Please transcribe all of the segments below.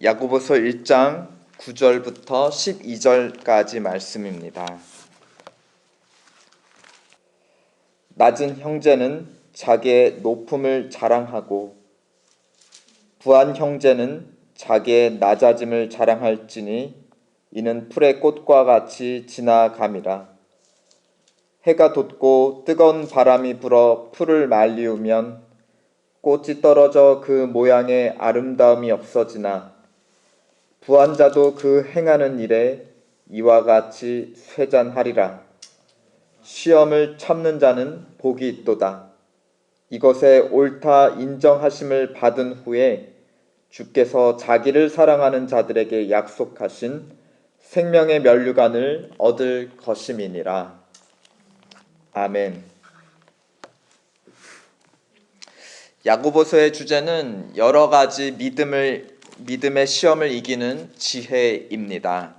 야고보서 1장 9절부터 12절까지 말씀입니다. 낮은 형제는 자기의 높음을 자랑하고 부한 형제는 자기의 낮아짐을 자랑할지니 이는 풀의 꽃과 같이 지나감이라 해가 돋고 뜨거운 바람이 불어 풀을 말리우면 꽃이 떨어져 그 모양의 아름다움이 없어지나 부한 자도 그 행하는 일에 이와 같이 쇠잔하리라. 시험을 참는 자는 복이 있도다. 이것에 옳다 인정하심을 받은 후에 주께서 자기를 사랑하는 자들에게 약속하신 생명의 면류관을 얻을 것임이니라. 아멘. 야고보서의 주제는 여러 가지 믿음을 믿음의 시험을 이기는 지혜입니다.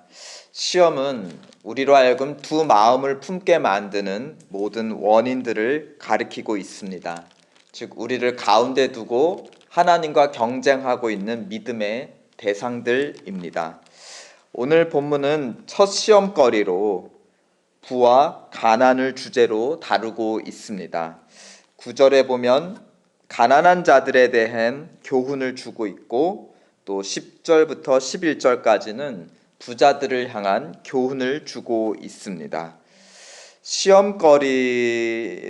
시험은 우리로 하여금 두 마음을 품게 만드는 모든 원인들을 가리키고 있습니다. 즉 우리를 가운데 두고 하나님과 경쟁하고 있는 믿음의 대상들입니다. 오늘 본문은 첫 시험거리로 부와 가난을 주제로 다루고 있습니다. 구절에 보면 가난한 자들에 대한 교훈을 주고 있고 또 10절부터 11절까지는 부자들을 향한 교훈을 주고 있습니다. 시험거리로서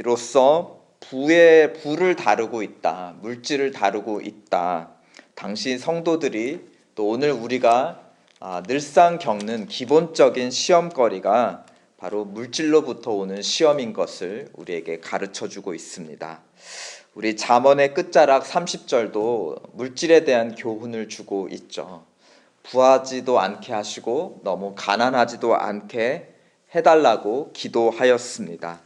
부의 부를 다루고 있다. 물질을 다루고 있다. 당시 성도들이 또 오늘 우리가 아, 늘상 겪는 기본적인 시험거리가 바로 물질로부터 오는 시험인 것을 우리에게 가르쳐 주고 있습니다. 우리 잠언의 끝자락 30절도 물질에 대한 교훈을 주고 있죠. 부하지도 않게 하시고 너무 가난하지도 않게 해달라고 기도하였습니다.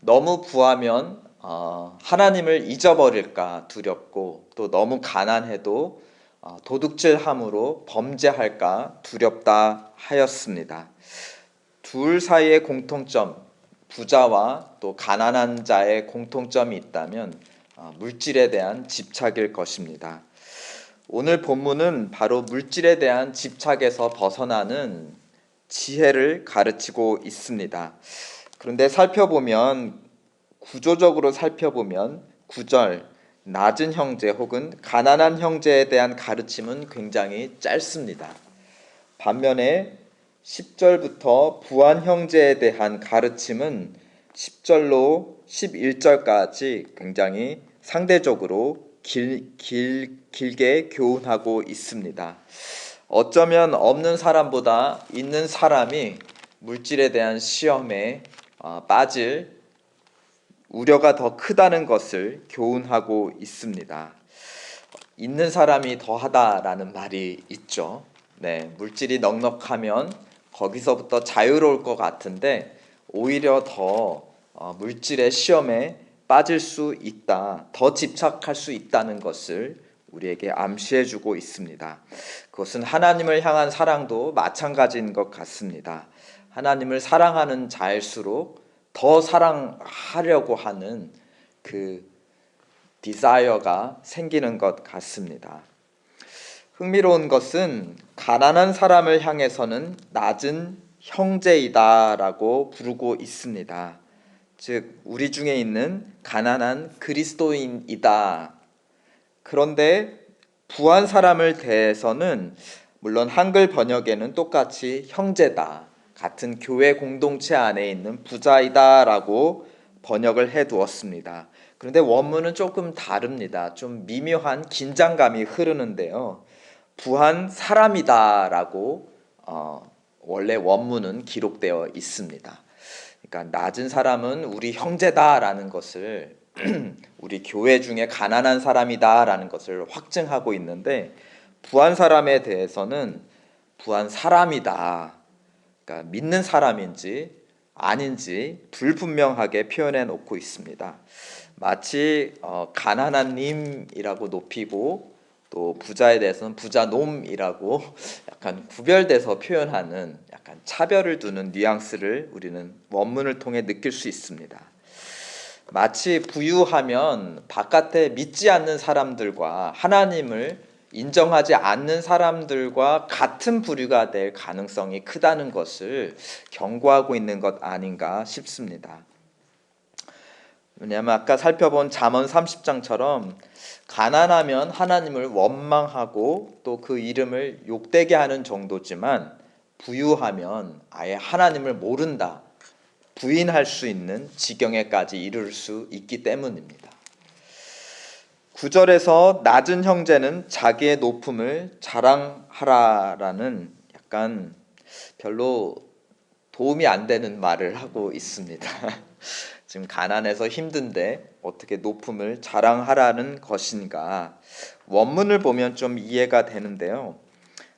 너무 부하면 어, 하나님을 잊어버릴까 두렵고 또 너무 가난해도 어, 도둑질함으로 범죄할까 두렵다 하였습니다. 둘 사이의 공통점, 부자와 또 가난한 자의 공통점이 있다면 어, 물질에 대한 집착일 것입니다. 오늘 본문은 바로 물질에 대한 집착에서 벗어나는 지혜를 가르치고 있습니다. 그런데 살펴보면 구조적으로 살펴보면 구절 낮은 형제 혹은 가난한 형제에 대한 가르침은 굉장히 짧습니다. 반면에 10절부터 부한 형제에 대한 가르침은 10절로 11절까지 굉장히 상대적으로 길, 길, 길게 교훈하고 있습니다. 어쩌면 없는 사람보다 있는 사람이 물질에 대한 시험에 어, 빠질 우려가 더 크다는 것을 교훈하고 있습니다. 있는 사람이 더하다라는 말이 있죠. 네, 물질이 넉넉하면 거기서부터 자유로울 것 같은데 오히려 더 어, 물질의 시험에 빠질 수 있다, 더 집착할 수 있다는 것을 우리에게 암시해 주고 있습니다. 그것은 하나님을 향한 사랑도 마찬가지인 것 같습니다. 하나님을 사랑하는 자일수록 더 사랑하려고 하는 그 디자이어가 생기는 것 같습니다. 흥미로운 것은 가난한 사람을 향해서는 낮은 형제이다라고 부르고 있습니다. 즉 우리 중에 있는 가난한 그리스도인이다. 그런데 부한 사람을 대해서는 물론 한글 번역에는 똑같이 형제다. 같은 교회 공동체 안에 있는 부자이다라고 번역을 해 두었습니다. 그런데 원문은 조금 다릅니다. 좀 미묘한 긴장감이 흐르는데요. 부한 사람이다라고 어, 원래 원문은 기록되어 있습니다. 그러니까 낮은 사람은 우리 형제다라는 것을 우리 교회 중에 가난한 사람이다라는 것을 확증하고 있는데 부한 사람에 대해서는 부한 사람이다. 그러니까 믿는 사람인지 아닌지 불분명하게 표현해 놓고 있습니다. 마치 어, 가난한 님이라고 높이고 또 부자에 대해서는 부자 놈이라고 약간 구별돼서 표현하는 약간 차별을 두는 뉘앙스를 우리는 원문을 통해 느낄 수 있습니다. 마치 부유하면 바깥에 믿지 않는 사람들과 하나님을 인정하지 않는 사람들과 같은 부류가 될 가능성이 크다는 것을 경고하고 있는 것 아닌가 싶습니다. 왜냐하면 아까 살펴본 잠언 30장처럼 가난하면 하나님을 원망하고 또 그 이름을 욕되게 하는 정도지만 부유하면 아예 하나님을 모른다 부인할 수 있는 지경에까지 이를 수 있기 때문입니다. 9절에서 낮은 형제는 자기의 높음을 자랑하라라는 약간 별로 도움이 안 되는 말을 하고 있습니다. 지금 가난해서 힘든데 어떻게 높음을 자랑하라는 것인가? 원문을 보면 좀 이해가 되는데요.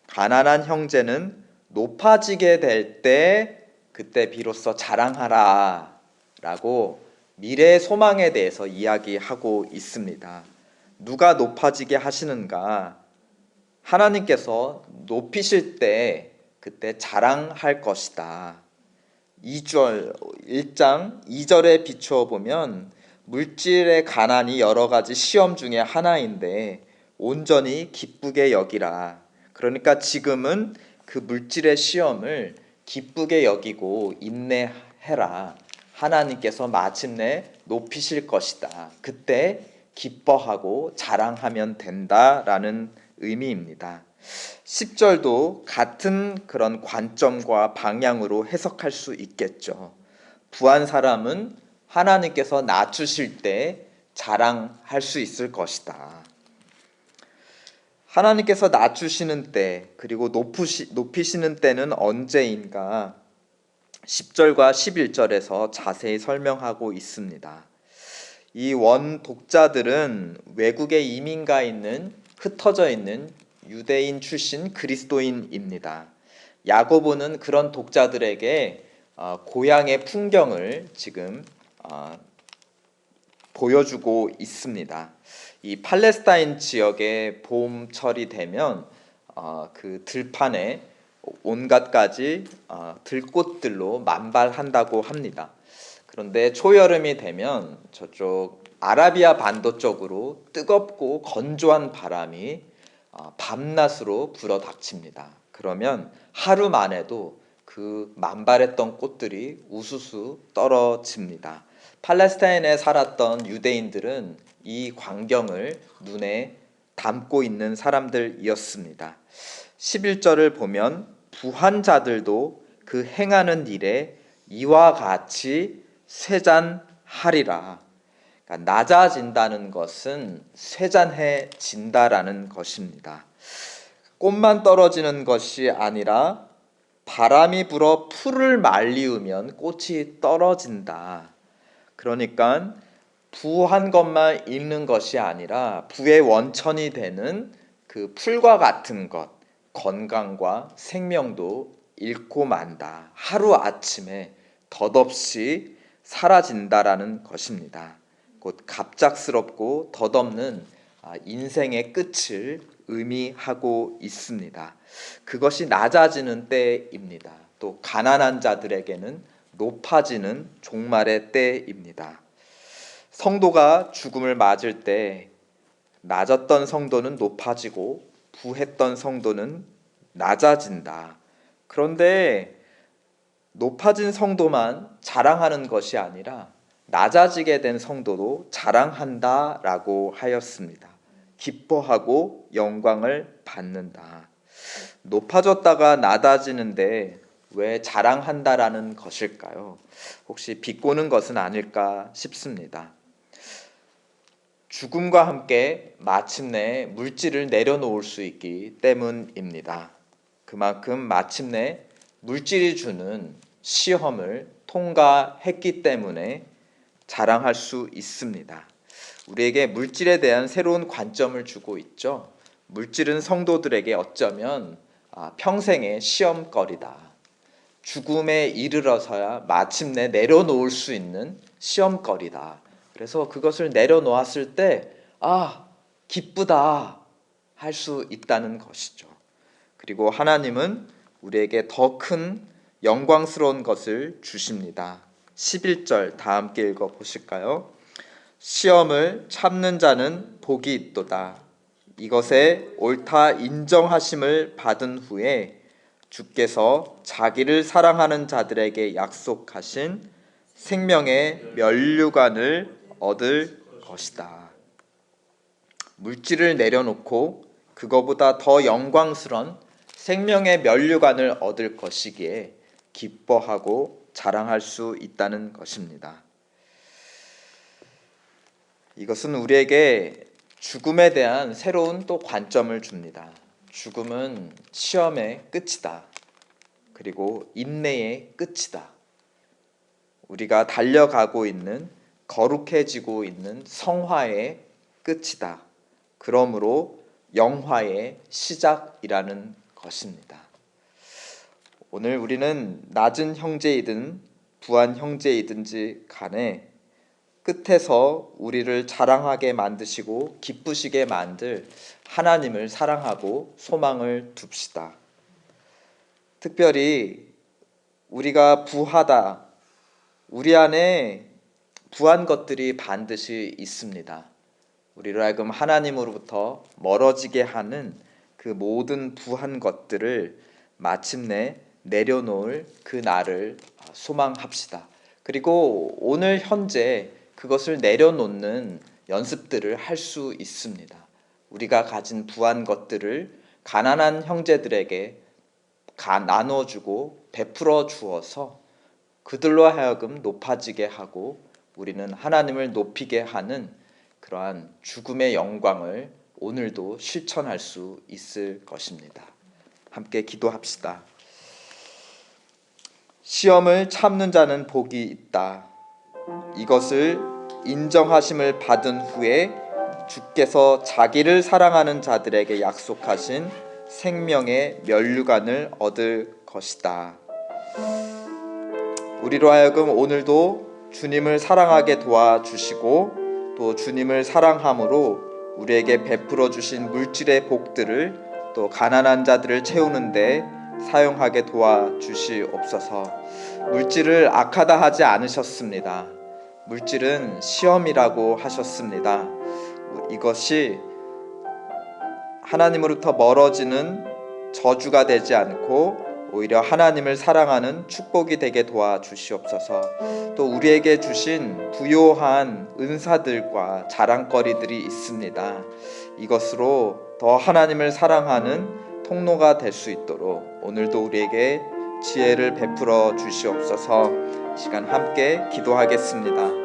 가난한 형제는 높아지게 될 때 그때 비로소 자랑하라라고 미래의 소망에 대해서 이야기하고 있습니다. 누가 높아지게 하시는가? 하나님께서 높이실 때 그때 자랑할 것이다. 2절 1장 2절에 비추어 보면 물질의 가난이 여러 가지 시험 중에 하나인데 온전히 기쁘게 여기라. 그러니까 지금은 그 물질의 시험을 기쁘게 여기고 인내해라. 하나님께서 마침내 높이실 것이다. 그때 기뻐하고 자랑하면 된다라는 의미입니다. 10절도 같은 그런 관점과 방향으로 해석할 수 있겠죠. 부한 사람은 하나님께서 낮추실 때 자랑할 수 있을 것이다. 하나님께서 낮추시는 때 그리고 높으시, 높이시는 때는 언제인가 10절과 11절에서 자세히 설명하고 있습니다. 이 원 독자들은 외국에 이민가 있는 흩어져 있는 유대인 출신 그리스도인입니다. 야고보는 그런 독자들에게 어, 고향의 풍경을 지금 어, 보여주고 있습니다. 이 팔레스타인 지역의 봄철이 되면 어, 그 들판에 온갖 가지 어, 들꽃들로 만발한다고 합니다. 그런데 초여름이 되면 저쪽 아라비아 반도 쪽으로 뜨겁고 건조한 바람이 어, 밤낮으로 불어 닥칩니다. 그러면 하루 만에도 그 만발했던 꽃들이 우수수 떨어집니다. 팔레스타인에 살았던 유대인들은 이 광경을 눈에 담고 있는 사람들이었습니다. 11절을 보면 부한 자들도 그 행하는 일에 이와 같이 쇠잔하리라. 그러니까 낮아진다는 것은 쇠잔해진다라는 것입니다. 꽃만 떨어지는 것이 아니라 바람이 불어 풀을 말리우면 꽃이 떨어진다. 그러니까 부한 것만 읽는 것이 아니라 부의 원천이 되는 그 풀과 같은 것, 건강과 생명도 잃고 만다. 하루 아침에 덧없이 사라진다라는 것입니다. 곧 갑작스럽고 덧없는 아, 인생의 끝을 의미하고 있습니다. 그것이 낮아지는 때입니다. 또 가난한 자들에게는 높아지는 종말의 때입니다. 성도가 죽음을 맞을 때 낮았던 성도는 높아지고 부했던 성도는 낮아진다. 그런데 높아진 성도만 자랑하는 것이 아니라 낮아지게 된 성도도 자랑한다라고 하였습니다. 기뻐하고 영광을 받는다. 높아졌다가 낮아지는데 왜 자랑한다라는 것일까요? 혹시 비꼬는 것은 아닐까 싶습니다. 죽음과 함께 마침내 물질을 내려놓을 수 있기 때문입니다. 그만큼 마침내 물질이 주는 시험을 통과했기 때문에 자랑할 수 있습니다. 우리에게 물질에 대한 새로운 관점을 주고 있죠. 물질은 성도들에게 어쩌면 아, 평생의 시험거리다. 죽음에 이르러서야 마침내 내려놓을 수 있는 시험거리다. 그래서 그것을 내려놓았을 때, 아, 기쁘다. 할 수 있다는 것이죠. 그리고 하나님은 우리에게 더 큰 영광스러운 것을 주십니다. 11절 다 함께 읽어 보실까요? 시험을 참는 자는 복이 있도다. 이것에 옳다 인정하심을 받은 후에 주께서 자기를 사랑하는 자들에게 약속하신 생명의 면류관을 얻을 것이다. 물질을 내려놓고 그거보다 더 영광스런 생명의 면류관을 얻을 것이기에 기뻐하고 자랑할 수 있다는 것입니다. 이것은 우리에게 죽음에 대한 새로운 또 관점을 줍니다. 죽음은 시험의 끝이다. 그리고 인내의 끝이다. 우리가 달려가고 있는 거룩해지고 있는 성화의 끝이다. 그러므로 영화의 시작이라는 것입니다. 오늘 우리는 낮은 형제이든 부한 형제이든지 간에 끝에서 우리를 자랑하게 만드시고 기쁘시게 만들 하나님을 사랑하고 소망을 둡시다. 특별히 우리가 부하다. 우리 안에 부한 것들이 반드시 있습니다. 우리로 하여금 하나님으로부터 멀어지게 하는 그 모든 부한 것들을 마침내 내려놓을 그 날을 소망합시다. 그리고 오늘 현재 그것을 내려놓는 연습들을 할 수 있습니다. 우리가 가진 부한 것들을 가난한 형제들에게 가 나눠주고 베풀어 주어서 그들로 하여금 높아지게 하고 우리는 하나님을 높이게 하는 그러한 죽음의 영광을 오늘도 실천할 수 있을 것입니다. 함께 기도합시다. 시험을 참는 자는 복이 있다. 이것을 인정하심을 받은 후에 주께서 자기를 사랑하는 자들에게 약속하신 생명의 면류관을 얻을 것이다. 우리로 하여금 오늘도 주님을 사랑하게 도와주시고 또 주님을 사랑함으로 우리에게 베풀어 주신 물질의 복들을 또 가난한 자들을 채우는데 사용하게 도와주시옵소서. 물질을 악하다 하지 않으셨습니다. 물질은 시험이라고 하셨습니다. 이것이 하나님으로부터 멀어지는 저주가 되지 않고 오히려 하나님을 사랑하는 축복이 되게 도와주시옵소서. 또 우리에게 주신 부요한 은사들과 자랑거리들이 있습니다. 이것으로 더 하나님을 사랑하는 통로가 될 수 있도록 오늘도 우리에게 지혜를 베풀어 주시옵소서. 이 시간 함께 기도하겠습니다.